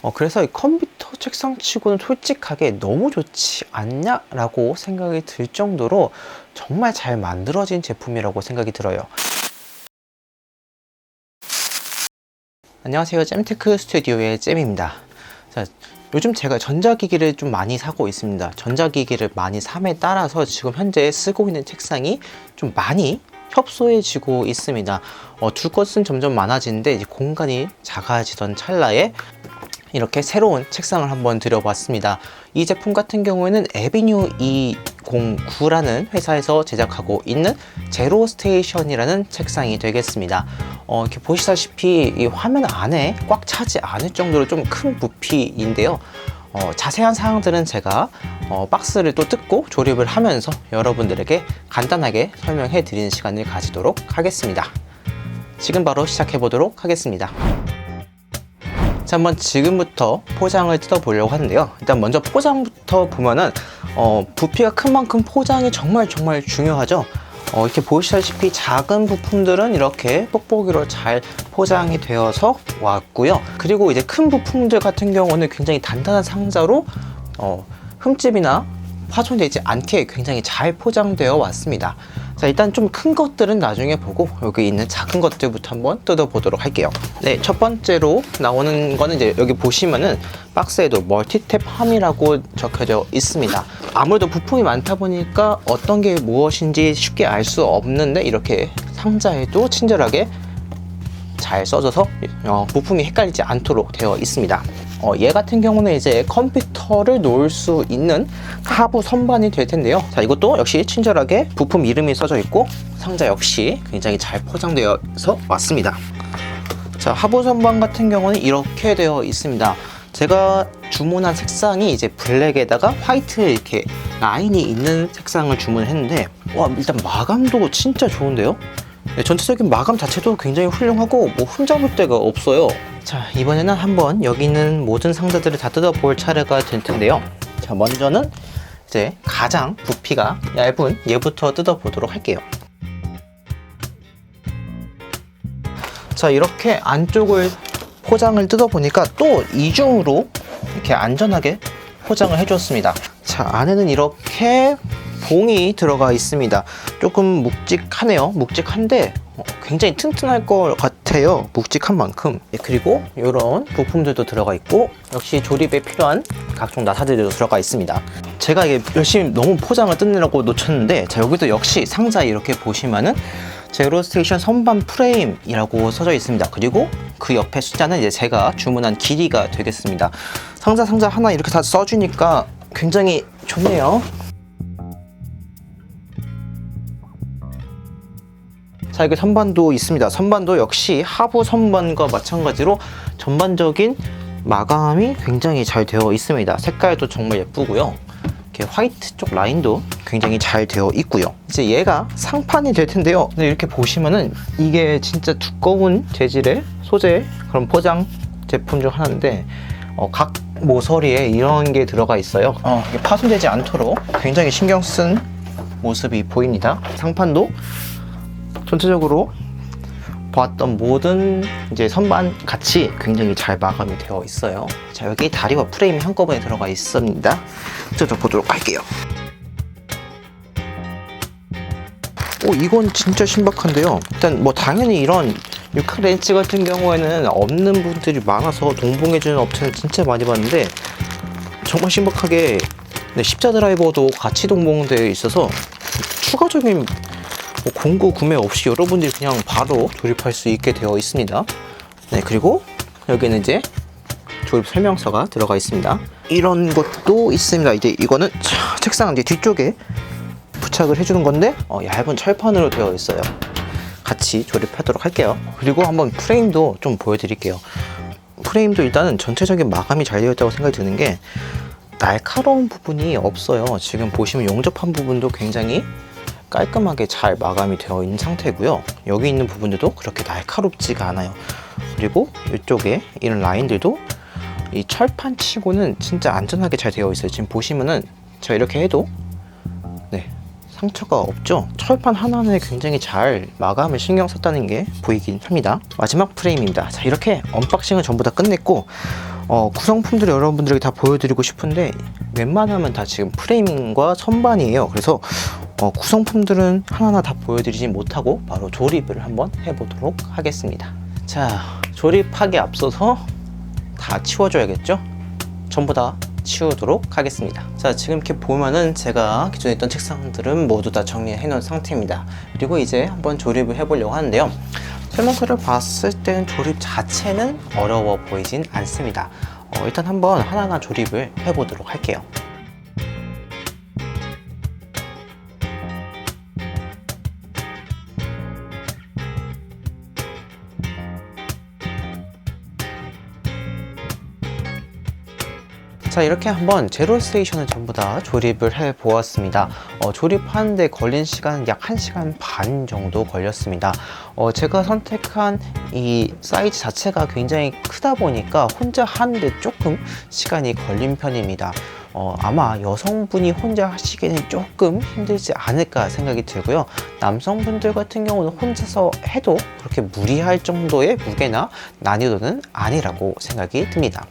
어, 그래서 이 컴퓨터 책상 치고는 솔직하게 너무 좋지 않냐라고 생각이 들 정도로 정말 잘 만들어진 제품이라고 생각이 들어요. 안녕하세요. 잼테크 스튜디오의 잼입니다. 자, 요즘 제가 전자기기를 좀 많이 사고 있습니다. 전자기기를 많이 삼에 따라서 지금 현재 쓰고 있는 책상이 좀 많이 협소해지고 있습니다. 어, 둘 것은 점점 많아지는데 공간이 작아지던 찰나에 이렇게 새로운 책상을 한번 들여봤습니다. 이 제품 같은 경우에는 에비뉴 209라는 회사에서 제작하고 있는 제로 스테이션이라는 책상이 되겠습니다. 어, 이렇게 보시다시피 이 화면 안에 꽉 차지 않을 정도로 좀 큰 부피인데요. 어, 자세한 사항들은 제가 어, 박스를 또 뜯고 조립을 하면서 여러분들에게 간단하게 설명해 드리는 시간을 가지도록 하겠습니다. 지금 바로 시작해 보도록 하겠습니다. 자, 한번 지금부터 포장을 뜯어보려고 하는데요. 일단 먼저 포장부터 보면은 어, 부피가 큰 만큼 포장이 정말 정말 중요하죠. 어, 이렇게 보시다시피 작은 부품들은 이렇게 뽁뽁이로 잘 포장이 되어서 왔고요. 그리고 이제 큰 부품들 같은 경우는 굉장히 단단한 상자로 어, 흠집이나 파손되지 않게 굉장히 잘 포장되어 왔습니다. 자, 일단 좀 큰 것들은 나중에 보고 여기 있는 작은 것들부터 한번 뜯어보도록 할게요. 네, 첫 번째로 나오는 거는 이제 여기 보시면은 박스에도 멀티탭 함이라고 적혀져 있습니다. 아무래도 부품이 많다 보니까 어떤 게 무엇인지 쉽게 알 수 없는데 이렇게 상자에도 친절하게 잘 써져서 어, 부품이 헷갈리지 않도록 되어 있습니다. 어, 얘 같은 경우는 이제 컴퓨터를 놓을 수 있는 하부 선반이 될 텐데요. 자, 이것도 역시 친절하게 부품 이름이 써져 있고 상자 역시 굉장히 잘 포장되어서 왔습니다. 자, 하부 선반 같은 경우는 이렇게 되어 있습니다. 제가 주문한 색상이 이제 블랙에다가 화이트 이렇게 라인이 있는 색상을 주문했는데 와 일단 마감도 진짜 좋은데요? 네, 전체적인 마감 자체도 굉장히 훌륭하고 뭐 흠잡을 데가 없어요. 자 이번에는 한번 여기 있는 모든 상자들을 다 뜯어볼 차례가 될 텐데요. 자 먼저는 이제 가장 부피가 얇은 얘부터 뜯어보도록 할게요. 자 이렇게 안쪽을 포장을 뜯어보니까 또 이중으로 이렇게 안전하게 포장을 해줬습니다. 자 안에는 이렇게 봉이 들어가 있습니다. 조금 묵직하네요. 묵직한데 어, 굉장히 튼튼할 것 같아요. 묵직한 만큼. 네, 그리고 이런 부품들도 들어가 있고 역시 조립에 필요한 각종 나사들도 들어가 있습니다. 제가 이게 열심히 너무 포장을 뜯느라고 놓쳤는데 자 여기도 역시 상자 이렇게 보시면은 제로 스테이션 선반 프레임이라고 써져 있습니다. 그리고 그 옆에 숫자는 이제 제가 주문한 길이가 되겠습니다. 상자 상자 하나 이렇게 다 써주니까 굉장히 좋네요. 자, 여기 선반도 있습니다. 선반도 역시 하부 선반과 마찬가지로 전반적인 마감이 굉장히 잘 되어 있습니다. 색깔도 정말 예쁘고요. 화이트 쪽 라인도 굉장히 잘 되어 있고요. 이제 얘가 상판이 될 텐데요. 이렇게 보시면은 이게 진짜 두꺼운 재질의 소재 그런 포장 제품 중 하나인데 어, 각 모서리에 이런 게 들어가 있어요. 어, 이게 파손되지 않도록 굉장히 신경 쓴 모습이 보입니다. 상판도 전체적으로 보았던 모든 이제 선반 같이 굉장히 잘 마감이 되어 있어요. 자, 여기 다리와 프레임이 한꺼번에 들어가 있습니다. 뜯어보도록 할게요. 오, 이건 진짜 신박한데요. 일단 뭐 당연히 이런 유카 렌치 같은 경우에는 없는 분들이 많아서 동봉해주는 업체는 진짜 많이 봤는데 정말 신박하게 네, 십자 드라이버도 같이 동봉되어 있어서 추가적인 뭐 공구 구매 없이 여러분들이 그냥 바로 조립할 수 있게 되어 있습니다. 네, 그리고 여기는 이제 조립 설명서가 들어가 있습니다. 이런 것도 있습니다. 이제 이거는 차, 책상 이제 뒤쪽에 부착을 해주는 건데 어, 얇은 철판으로 되어 있어요. 같이 조립하도록 할게요. 그리고 한번 프레임도 좀 보여드릴게요. 프레임도 일단은 전체적인 마감이 잘 되어 있다고 생각이 드는 게 날카로운 부분이 없어요. 지금 보시면 용접한 부분도 굉장히 깔끔하게 잘 마감이 되어 있는 상태고요. 여기 있는 부분들도 그렇게 날카롭지가 않아요. 그리고 이쪽에 이런 라인들도 이 철판 치고는 진짜 안전하게 잘 되어 있어요. 지금 보시면은 제가 이렇게 해도 네 상처가 없죠? 철판 하나하나에 굉장히 잘 마감을 신경 썼다는 게 보이긴 합니다. 마지막 프레임입니다. 자, 이렇게 언박싱을 전부 다 끝냈고, 어, 구성품들을 여러분들에게 다 보여드리고 싶은데, 웬만하면 다 지금 프레임과 선반이에요. 그래서 어, 구성품들은 하나하나 다 보여드리지 못하고 바로 조립을 한번 해보도록 하겠습니다. 자, 조립하기 앞서서 다 치워줘야겠죠? 전부 다 치우도록 하겠습니다. 자, 지금 이렇게 보면은 제가 기존에 있던 책상들은 모두 다 정리해 놓은 상태입니다. 그리고 이제 한번 조립을 해 보려고 하는데요. 설명서를 봤을 때는 조립 자체는 어려워 보이진 않습니다. 어, 일단 한번 하나하나 조립을 해 보도록 할게요. 자 이렇게 한번 제로 스테이션을 전부 다 조립을 해 보았습니다. 어, 조립하는데 걸린 시간은 약 1시간 반 정도 걸렸습니다. 어, 제가 선택한 이 사이즈 자체가 굉장히 크다 보니까 혼자 하는데 조금 시간이 걸린 편입니다. 어, 아마 여성분이 혼자 하시기에는 조금 힘들지 않을까 생각이 들고요. 남성분들 같은 경우는 혼자서 해도 그렇게 무리할 정도의 무게나 난이도는 아니라고 생각이 듭니다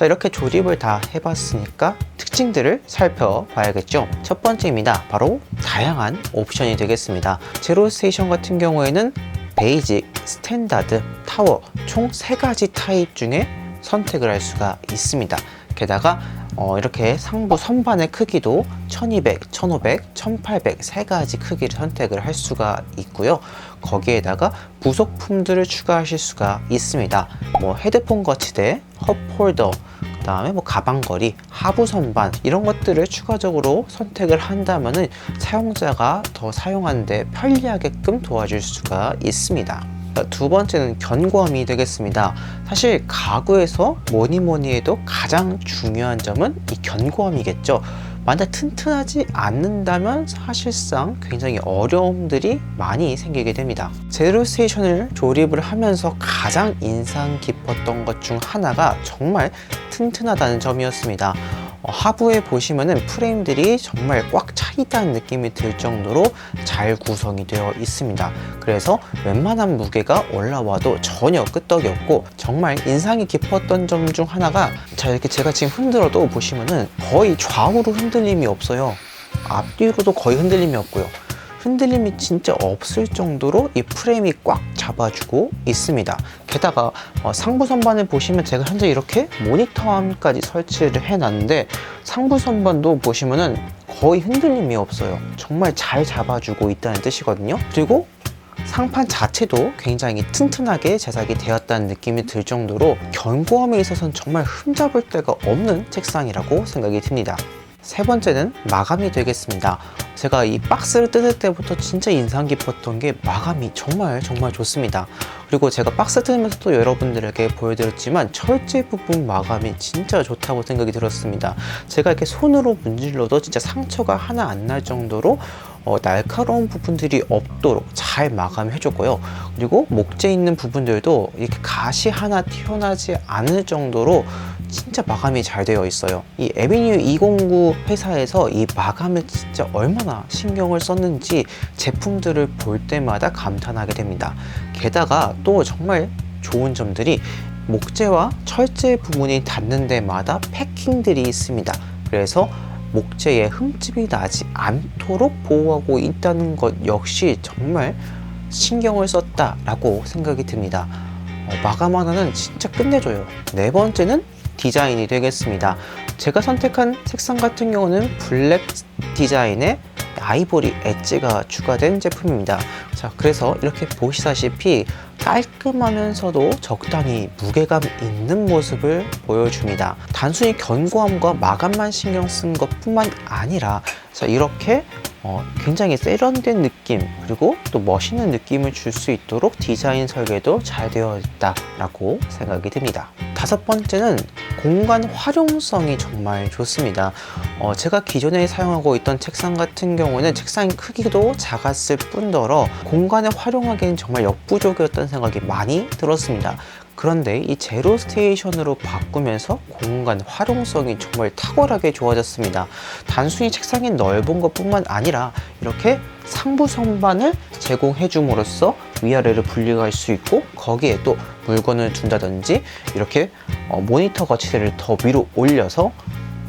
자 이렇게 조립을 다 해봤으니까 특징들을 살펴봐야겠죠? 첫 번째입니다. 바로 다양한 옵션이 되겠습니다. 제로 스테이션 같은 경우에는 베이직, 스탠다드, 타워 총 세 가지 타입 중에 선택을 할 수가 있습니다. 게다가 어, 이렇게 상부 선반의 크기도 1200, 1500, 1800 세 가지 크기를 선택을 할 수가 있고요. 거기에다가 부속품들을 추가하실 수가 있습니다. 뭐 헤드폰 거치대, 컵홀더, 그 다음에 뭐 가방걸이, 하부 선반 이런 것들을 추가적으로 선택을 한다면은 사용자가 더 사용하는데 편리하게끔 도와줄 수가 있습니다. 두 번째는 견고함이 되겠습니다. 사실 가구에서 뭐니 뭐니 해도 가장 중요한 점은 이 견고함이겠죠. 만약 튼튼하지 않는다면 사실상 굉장히 어려움들이 많이 생기게 됩니다. 제로 스테이션을 조립을 하면서 가장 인상 깊었던 것 중 하나가 정말 튼튼하다는 점이었습니다. 어, 하부에 보시면은 프레임들이 정말 꽉 차 있다는 느낌이 들 정도로 잘 구성이 되어 있습니다. 그래서 웬만한 무게가 올라와도 전혀 끄떡이 없고 정말 인상이 깊었던 점 중 하나가 자 이렇게 제가 지금 흔들어도 보시면은 거의 좌우로 흔들림이 없어요. 앞뒤로도 거의 흔들림이 없고요. 흔들림이 진짜 없을 정도로 이 프레임이 꽉 잡아주고 있습니다. 게다가 어, 상부 선반을 보시면 제가 현재 이렇게 모니터함까지 설치를 해놨는데 상부 선반도 보시면은 거의 흔들림이 없어요. 정말 잘 잡아주고 있다는 뜻이거든요. 그리고 상판 자체도 굉장히 튼튼하게 제작이 되었다는 느낌이 들 정도로 견고함에 있어서는 정말 흠잡을 데가 없는 책상이라고 생각이 듭니다. 세 번째는 마감이 되겠습니다. 제가 이 박스를 뜯을 때부터 진짜 인상 깊었던 게 마감이 정말 정말 좋습니다. 그리고 제가 박스 뜯으면서도 여러분들에게 보여드렸지만 철제 부분 마감이 진짜 좋다고 생각이 들었습니다. 제가 이렇게 손으로 문질러도 진짜 상처가 하나 안 날 정도로 어, 날카로운 부분들이 없도록 잘 마감해줬고요. 그리고 목재 있는 부분들도 이렇게 가시 하나 튀어나지 않을 정도로 진짜 마감이 잘 되어 있어요. 이 에비뉴 209 회사에서 이 마감을 진짜 얼마나 신경을 썼는지 제품들을 볼 때마다 감탄하게 됩니다. 게다가 또 정말 좋은 점들이 목재와 철제 부분이 닿는 데마다 패킹들이 있습니다. 그래서 목재에 흠집이 나지 않도록 보호하고 있다는 것 역시 정말 신경을 썼다라고 생각이 듭니다. 어, 마감 하나는 진짜 끝내줘요. 네 번째는 디자인이 되겠습니다. 제가 선택한 색상 같은 경우는 블랙 디자인의 아이보리 엣지가 추가된 제품입니다. 자, 그래서 이렇게 보시다시피 깔끔하면서도 적당히 무게감 있는 모습을 보여줍니다. 단순히 견고함과 마감만 신경 쓴 것뿐만 아니라 자, 이렇게 어, 굉장히 세련된 느낌 그리고 또 멋있는 느낌을 줄 수 있도록 디자인 설계도 잘 되어 있다라고 생각이 듭니다. 다섯 번째는 공간 활용성이 정말 좋습니다. 어, 제가 기존에 사용하고 있던 책상 같은 경우는 책상 크기도 작았을 뿐더러 공간을 활용하기엔 정말 역부족이었던 생각이 많이 들었습니다. 그런데 이 제로 스테이션으로 바꾸면서 공간 활용성이 정말 탁월하게 좋아졌습니다. 단순히 책상이 넓은 것 뿐만 아니라 이렇게 상부 선반을 제공해 줌으로써 위아래를 분리할 수 있고 거기에 또 물건을 둔다든지 이렇게 어, 모니터 거치대를 더 위로 올려서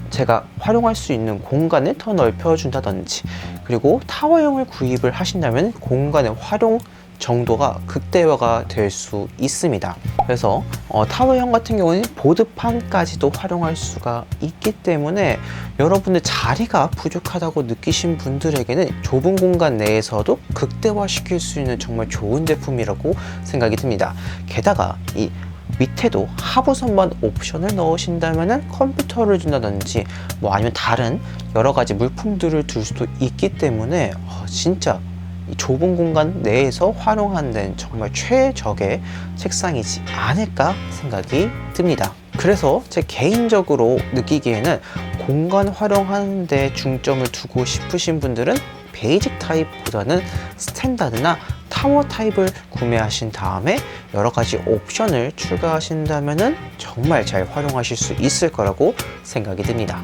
제가 활용할 수 있는 공간을 더 넓혀 준다든지 그리고 타워형을 구입을 하신다면 공간의 활용 정도가 극대화가 될 수 있습니다. 그래서 어, 타워형 같은 경우는 보드판까지도 활용할 수가 있기 때문에 여러분들 자리가 부족하다고 느끼신 분들에게는 좁은 공간 내에서도 극대화시킬 수 있는 정말 좋은 제품이라고 생각이 듭니다. 게다가 이 밑에도 하부 선반 옵션을 넣으신다면 컴퓨터를 준다든지 뭐 아니면 다른 여러 가지 물품들을 둘 수도 있기 때문에 어, 진짜 이 좁은 공간 내에서 활용하는 정말 최적의 책상이지 않을까 생각이 듭니다. 그래서 제 개인적으로 느끼기에는 공간 활용하는 데 중점을 두고 싶으신 분들은 베이직 타입보다는 스탠다드나 타워 타입을 구매하신 다음에 여러 가지 옵션을 추가하신다면 정말 잘 활용하실 수 있을 거라고 생각이 듭니다.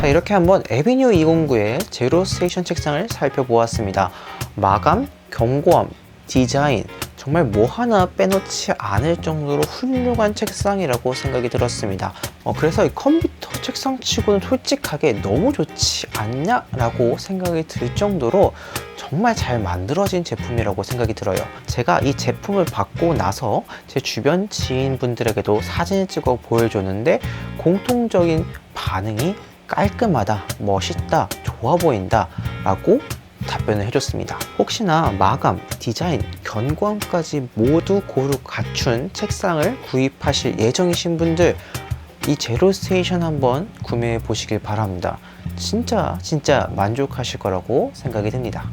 자, 이렇게 한번 에비뉴 209의 제로 스테이션 책상을 살펴보았습니다. 마감, 견고함, 디자인, 정말 뭐 하나 빼놓지 않을 정도로 훌륭한 책상이라고 생각이 들었습니다. 어, 그래서 이 컴퓨터 책상 치고는 솔직하게 너무 좋지 않냐라고 생각이 들 정도로 정말 잘 만들어진 제품이라고 생각이 들어요. 제가 이 제품을 받고 나서 제 주변 지인분들에게도 사진을 찍어 보여줬는데 공통적인 반응이 깔끔하다, 멋있다, 좋아 보인다 라고 답변을 해줬습니다. 혹시나 마감, 디자인, 견고함까지 모두 고루 갖춘 책상을 구입하실 예정이신 분들 이 제로 스테이션 한번 구매해 보시길 바랍니다. 진짜 진짜 만족하실 거라고 생각이 듭니다.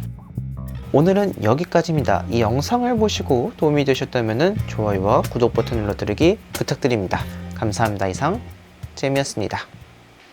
오늘은 여기까지입니다. 이 영상을 보시고 도움이 되셨다면 좋아요와 구독 버튼 눌러드리기 부탁드립니다. 감사합니다. 이상 재미였습니다.